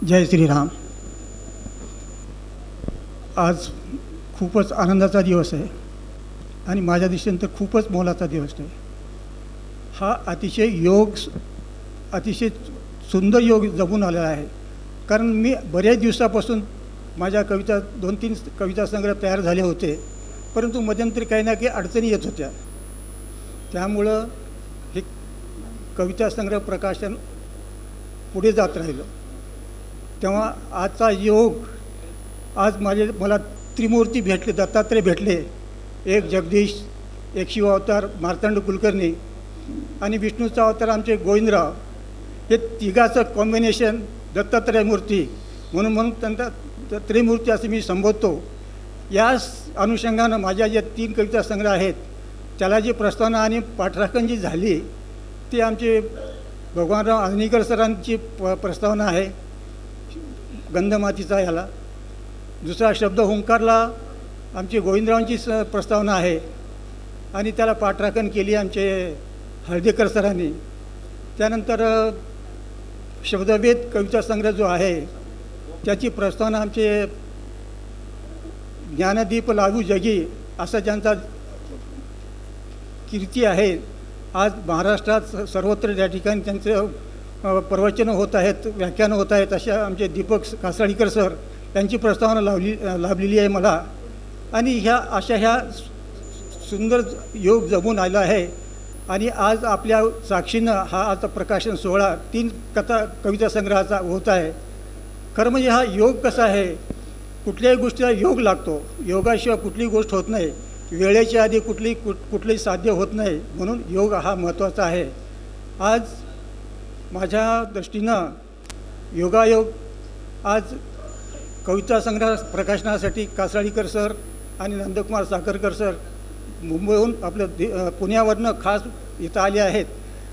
जय श्रीराम. आज खूपच आनंदाचा दिवस आहे आणि माझ्या दृष्टीने तर खूपच मोलाचा दिवस आहे. हा अतिशय योग अतिशय सुंदर योग जमून आलेला आहे. कारण मी बऱ्याच दिवसापासून माझ्या कविता दोन तीन कविता संग्रह तयार झाले होते परंतु मध्यंतरी काही ना काही अडचणी येत होत्या. त्यामुळं हे कविता संग्रह प्रकाशन पुढे जात राहिलं. तेव्हा आजचा योग आज माझे मला त्रिमूर्ती भेटले दत्तात्रय भेटले एक जगदीश एक शिवावतार मार्तंड कुलकर्णी आणि विष्णूचा अवतार आमचे गोविंदराव. हे तिघाचं कॉम्बिनेशन दत्तात्रय मूर्ती म्हणून म्हणून त्यांचा त्रिमूर्ती असं मी संबोधतो. याच अनुषंगानं माझ्या ज्या तीन कविता संग्रह आहेत. त्याला जी प्रस्तावना आणि पाठराखण जी झाली ती आमचे भगवानराव आजनीकर सरांची प प्रस्तावना आहे. गंधमातीचा याला दुसरा शब्द ओंकारला आमची गोविंदरावांची स प्रस्तावना आहे. आणि त्याला पाठराखण केली आमचे हळदेकर सरांनी. त्यानंतर शब्दवेद शब्दभेद कविता संग्रह जो आहे त्याची प्रस्तावना आमचे ज्ञानदीप लागू जगी असा ज्यांचा कीर्ती आहे आज महाराष्ट्रात स- सर्वत्र त्या ठिकाणी त्यांचं प्रवचनं होत आहेत व्याख्यानं होत आहेत अशा आमचे दीपक कासाळीकर सर यांची प्रस्तावना लावली लाभलेली आहे मला. आणि ह्या अशा ह्या सुंदर योग जमून आला आहे. आणि आज आपल्या साक्षीनं हा आता प्रकाशन सोहळा तीन कथा कविता संग्रहाचा होत आहे. खरं म्हणजे हा योग कसा आहे? कुठल्याही गोष्टीला योग लागतो. योगाशिवाय कुठलीही गोष्ट होत नाही. वेळेच्या आधी कुठली कुठ कुठलंही साध्य होत नाही. म्हणून योग हा महत्त्वाचा आहे. आज माझ्या दृष्टीनं योगायोग आज कविता संग्रह प्रकाशनासाठी कासाळीकर सर आणि नंदकुमार साखरकर सर मुंबईहून आपलं दे पुण्यावरनं खास इथं आले आहेत.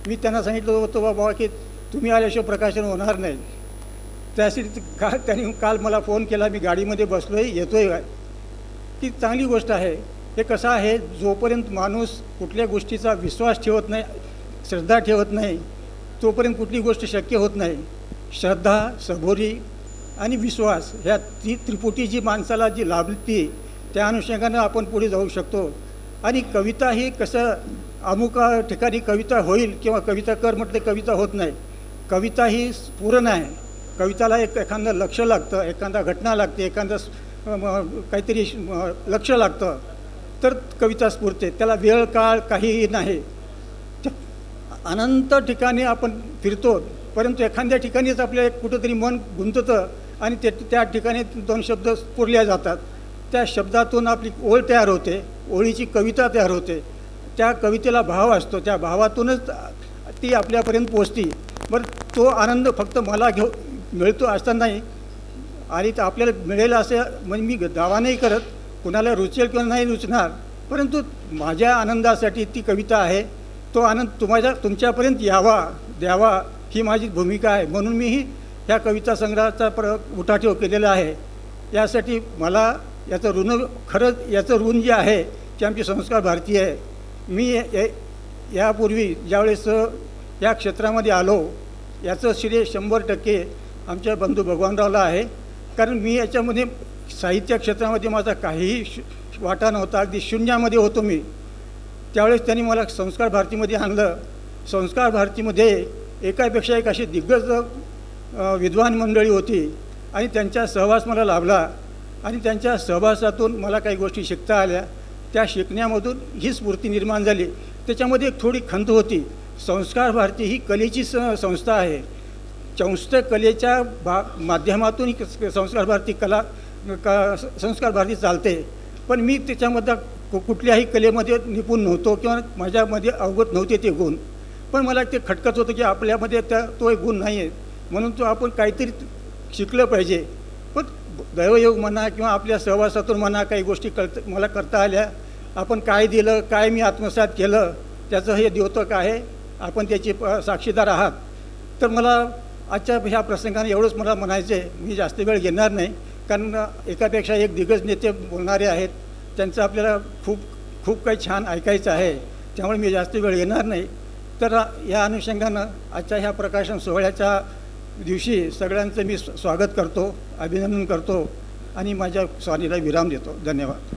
मी त्यांना सांगितलं होतं बाबा की तुम्ही आल्याशिवाय प्रकाशन होणार नाही. त्यासाठी का त्यांनी काल मला फोन केला मी गाडीमध्ये बसलो आहे येतो आहे की चांगली गोष्ट आहे. हे कसं आहे जोपर्यंत माणूस कुठल्या गोष्टीचा विश्वास ठेवत नाही श्रद्धा ठेवत नाही तोपर्यंत कुठली गोष्ट शक्य होत नाही. श्रद्धा सबोरी आणि विश्वास ह्या ती त्रिपुटी जी माणसाला जी लाभती त्या अनुषंगानं आपण पुढे जाऊ शकतो. आणि कविता ही कसं अमुक ठिकाणी कविता होईल किंवा कविता कर म्हटलं कविता होत नाही. कविता ही पूर्ण आहे. कविताला एक एखादं लक्ष लागतं एखादा घटना लागते एखादा काहीतरी श- लक्ष लागतं. तर कविता स्फुरते त्याला वेळ काळ काहीही नाही. अनंत ठिकाणी आपण फिरतो परंतु एखाद्या ठिकाणीच आपल्या कुठंतरी मन गुंततं आणि ते त्या ठिकाणी दोन शब्द पुरल्या जातात. त्या शब्दातून आपली ओळ तयार होते ओळीची कविता तयार होते. त्या कवितेला भाव असतो त्या भावातूनच ती आपल्यापर्यंत पोचती बरं तो आनंद फक्त मला घेऊ मिळतो असता नाही. आणि तर आपल्याला मिळेल असं म्हणजे मी दावा नाही करत. कुणाला रुचेल किंवा नाही रुचणार. परंतु माझ्या आनंदासाठी ती कविता आहे. तो आनंद तुम्हाला तुमच्यापर्यंत यावा द्यावा ही माझी भूमिका आहे. म्हणून मीही ह्या कविता संग्रहाचा प्र उठाठेव केलेला आहे. यासाठी मला याचं ऋण खरंच याचं ऋण जे आहे ते आमची संस्कार भारतीय आहे. मी यापूर्वी ज्यावेळेस या क्षेत्रामध्ये आलो याचं श्रेय शंभर टक्के आमच्या बंधू भगवानरावला आहे. कारण मी याच्यामध्ये साहित्य क्षेत्रामध्ये माझा काहीही वाटा नव्हता. अगदी शून्यामध्ये होतो मी. त्यावेळेस त्यांनी मला संस्कार भारतीमध्ये आणलं. संस्कार भारतीमध्ये एकापेक्षा एक अशी दिग्गज विद्वान मंडळी होती आणि त्यांचा सहवास मला लाभला. आणि त्यांच्या सहवासातून मला काही गोष्टी शिकता आल्या. त्या शिकण्यामधून ही स्फूर्ती निर्माण झाली. त्याच्यामध्ये एक थोडी खंत होती. संस्कार भारती ही कलेची स संस्था आहे. चंस्त कलेच्या भा माध्यमातून ही संस्कार भारती कला का संस्कार भारती चालते. पण मी त्याच्यामध्ये कुठल्याही कलेमध्ये निपुण नव्हतो किंवा माझ्यामध्ये अवगत नव्हते ते गुण पण मला ते खटकत होतं की आपल्यामध्ये त्या तो एक गुण नाही आहे म्हणून तो आपण काहीतरी शिकलं पाहिजे पण दैवयोग म्हणा किंवा आपल्या सहवासातून म्हणा काही गोष्टी कळत मला करता आल्या आपण काय दिलं काय मी आत्मसात केलं त्याचं हे द्योतक आहे आपण त्याची प- साक्षीदार आहात तर मला आजच्या ह्या प्रसंगाने एवढंच मला म्हणायचं आहे मी जास्त वेळ घेणार नाही कारण एकापेक्षा एक दिग्गज नेते बोलणारे आहेत त्यांचं आपल्याला खूप खूप काही छान ऐकायचं आहे. त्यामुळे मी जास्त वेळ येणार नाही. तर या अनुषंगानं आजच्या ह्या प्रकाशन सोहळ्याच्या दिवशी सगळ्यांचं मी स्वागत करतो अभिनंदन करतो आणि माझ्या स्वामीला विराम देतो. धन्यवाद.